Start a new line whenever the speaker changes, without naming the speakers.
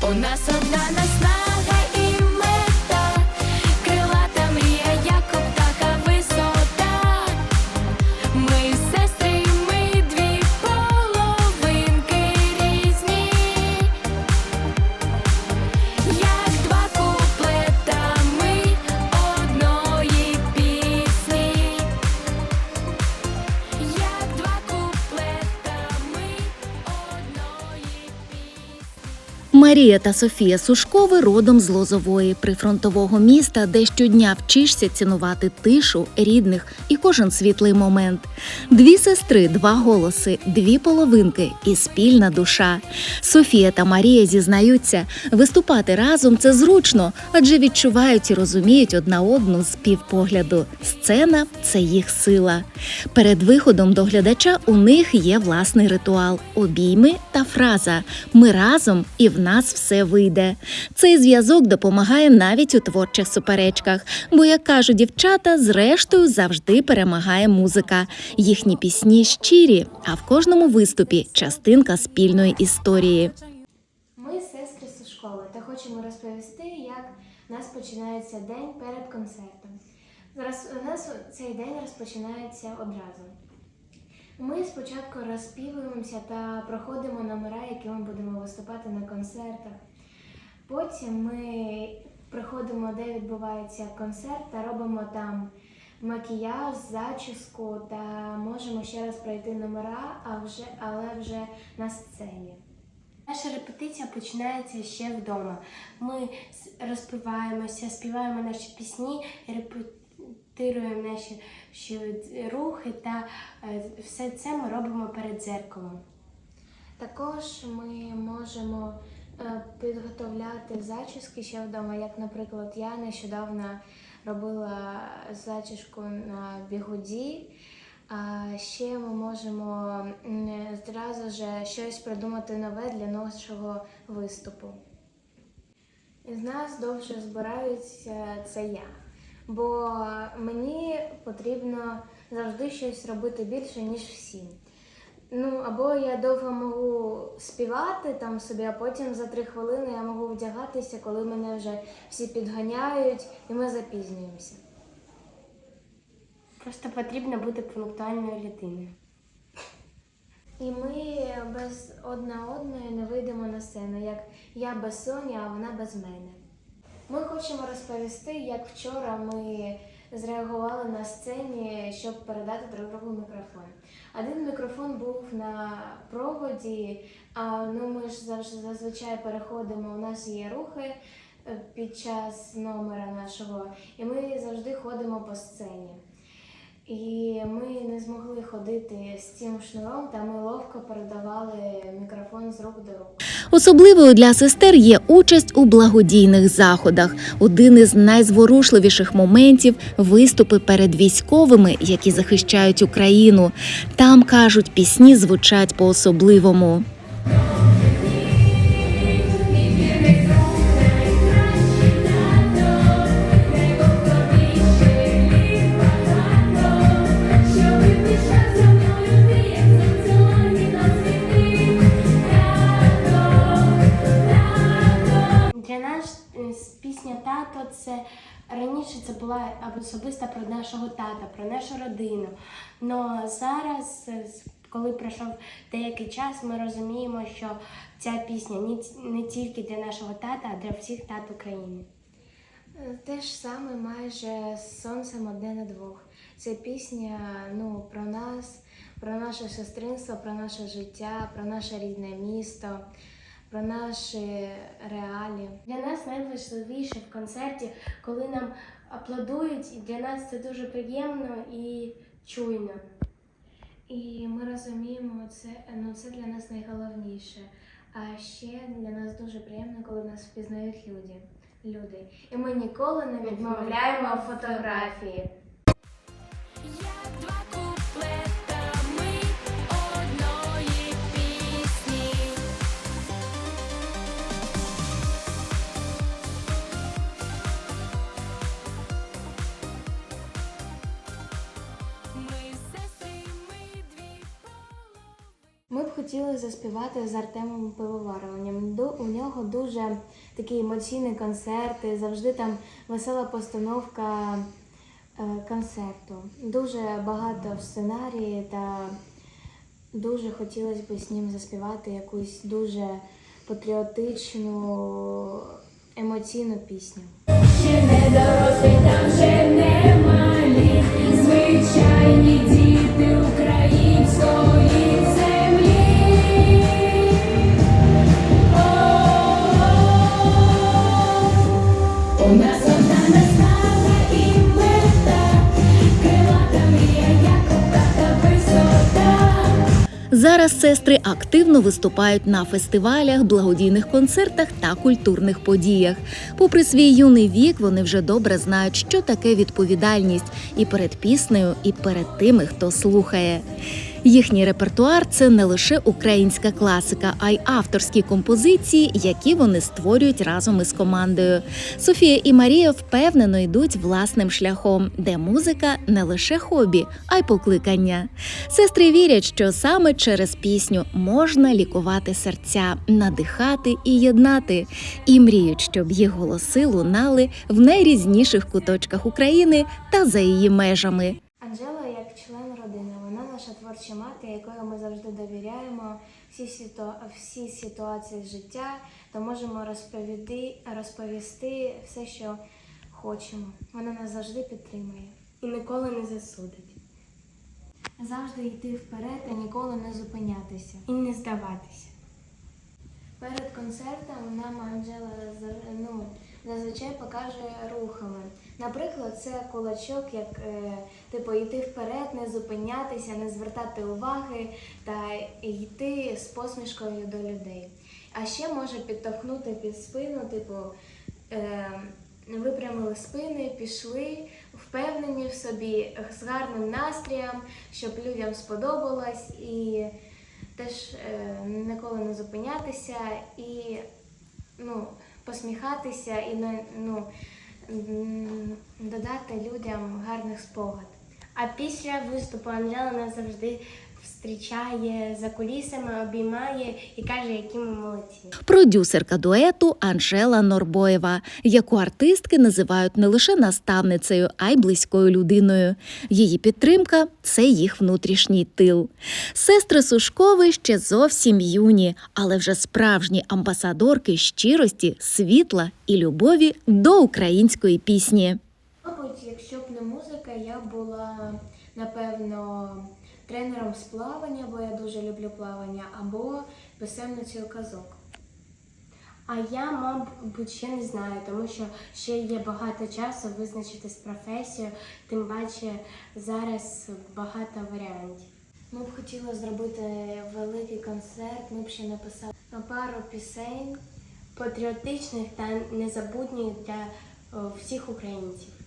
У нас одна наснага
Марія та Софія Сушкови родом з Лозової, прифронтового міста, де щодня вчишся цінувати тишу, рідних і кожен світлий момент. Дві сестри, два голоси, дві половинки і спільна душа. Софія та Марія зізнаються, виступати разом це зручно, адже відчувають і розуміють одна одну з півпогляду. Сцена це їх сила. Перед виходом до глядача у них є власний ритуал обійми та фраза Ми разом і в нас все вийде. Цей зв'язок допомагає навіть у творчих суперечках, бо, як кажуть дівчата, зрештою завжди перемагає музика. Їхні пісні щирі, а в кожному виступі частинка спільної історії.
Ми сестри зі школи та хочемо розповісти, як у нас починається день перед концертом. Зараз у нас цей день розпочинається одразу. Ми спочатку розспівуємося та проходимо номера, які ми будемо виступати на концертах. Потім ми приходимо, де відбувається концерт, та робимо там макіяж, зачіску та можемо ще раз пройти номера, а вже, але вже на сцені. Наша репетиція починається ще вдома. Ми розпиваємося, співаємо наші пісні, репетируємо наші рухи та е, все це ми робимо перед дзеркалом. Також ми можемо е, підготовляти зачіски ще вдома, як, наприклад, я нещодавно робила зачіску на бігуді. А ще ми можемо зразу ж щось придумати нове для нашого виступу. Із нас довше збираються це я, бо мені потрібно завжди щось робити більше, ніж всім. Ну, або я довго можу співати там собі, а потім за три хвилини я можу вдягатися, коли мене вже всі підганяють і ми запізнюємося. Просто потрібно бути пунктуальною людиною. І ми без одна одної не вийдемо на сцену, як я без Соні, а вона без мене. Ми хочемо розповісти, як вчора ми зреагували на сцені, щоб передати друг другу мікрофон. Один мікрофон був на проводі, а ну ми ж завжди зазвичай переходимо. У нас є рухи е, під час номера нашого, і ми завжди ходимо по сцені. І ми не змогли ходити з цим шнуром, та ми ловко передавали мікрофон з рук до рук.
Особливою для сестер є участь у благодійних заходах. Один із найзворушливіших моментів виступи перед військовими, які захищають Україну. Там кажуть, пісні звучать по-особливому.
Для була особиста про нашого тата, про нашу родину. Но зараз, е, коли пройшов деякий час, ми розуміємо, що ця пісня не не тільки для нашого тата, а для всіх тат України. Те ж саме майже з сонцем одне на двох. Це пісня ну, про нас, про наше сестринство, про наше життя, про наше рідне місто, про наші реалії. Для нас найважливіше в концерті, коли нам аплодують, і для нас це дуже приємно і чуйно. І ми розуміємо, це, ну, це для нас найголовніше. А ще для нас дуже приємно, коли нас впізнають люди. люди. І ми ніколи не відмовляємо фотографії.
Ми
б хотіли заспівати з Артемом Пивоваровим. Ду- У нього дуже такі емоційні концерти, завжди там весела постановка е, концерту. Дуже багато в сценарії та дуже хотілося б з ним заспівати якусь дуже патріотичну, емоційну пісню.
Ще не дорослі, там вже не малі, звичайні діти української
Зараз сестри активно виступають на фестивалях, благодійних концертах та культурних подіях. Попри свій юний вік, вони вже добре знають, що таке відповідальність і перед піснею, і перед тими, хто слухає. Їхній репертуар це не лише українська класика, а й авторські композиції, які вони створюють разом із командою. Софія і Марія впевнено йдуть власним шляхом, де музика не лише хобі, а й покликання. Сестри вірять, що саме через пісню можна лікувати серця, надихати і єднати, і мріють, щоб їх голоси лунали в найрізніших куточках України та за її межами.
Анжела як член родини, вона наша творча мати, якою ми завжди довіряємо всі, ситу... всі ситуації життя та можемо розповіди... розповісти все, що хочемо. Вона нас завжди підтримує і ніколи не засудить. Завжди йти вперед і ніколи не зупинятися і не здаватися. Перед концертом нам Анжела за- ну, зазвичай покаже рухами. Наприклад, це кулачок, як е, типу йти вперед, не зупинятися, не звертати уваги та йти з посмішкою до людей. А ще може підтовхнути під спину, типу е, випрямили спини, пішли, впевнені в собі, з гарним настроєм, щоб людям сподобалось і теж е, ніколи не зупинятися і ну, посміхатися і ну, додати людям гарних спогад. А після виступу Анжела назавжди завжди зустрічає за кулісами, обіймає і каже, які ми молодці.
Продюсерка дуету Анжела Норбоєва, яку артистки називають не лише наставницею, а й близькою людиною. Її підтримка це їх внутрішній тил. Сестри Сушкови ще зовсім юні, але вже справжні амбасадорки щирості, світла і любові до української пісні.
Мабуть, якщо б не музика, я була напевно тренером з плавання, бо я дуже люблю плавання, або писемницею казок. А я, мабуть, ще не знаю, тому що ще є багато часу визначитись професію, тим паче зараз багато варіантів. Ми б хотіли зробити великий концерт, ми б ще написали на пару пісень патріотичних та незабутніх для е, всіх українців.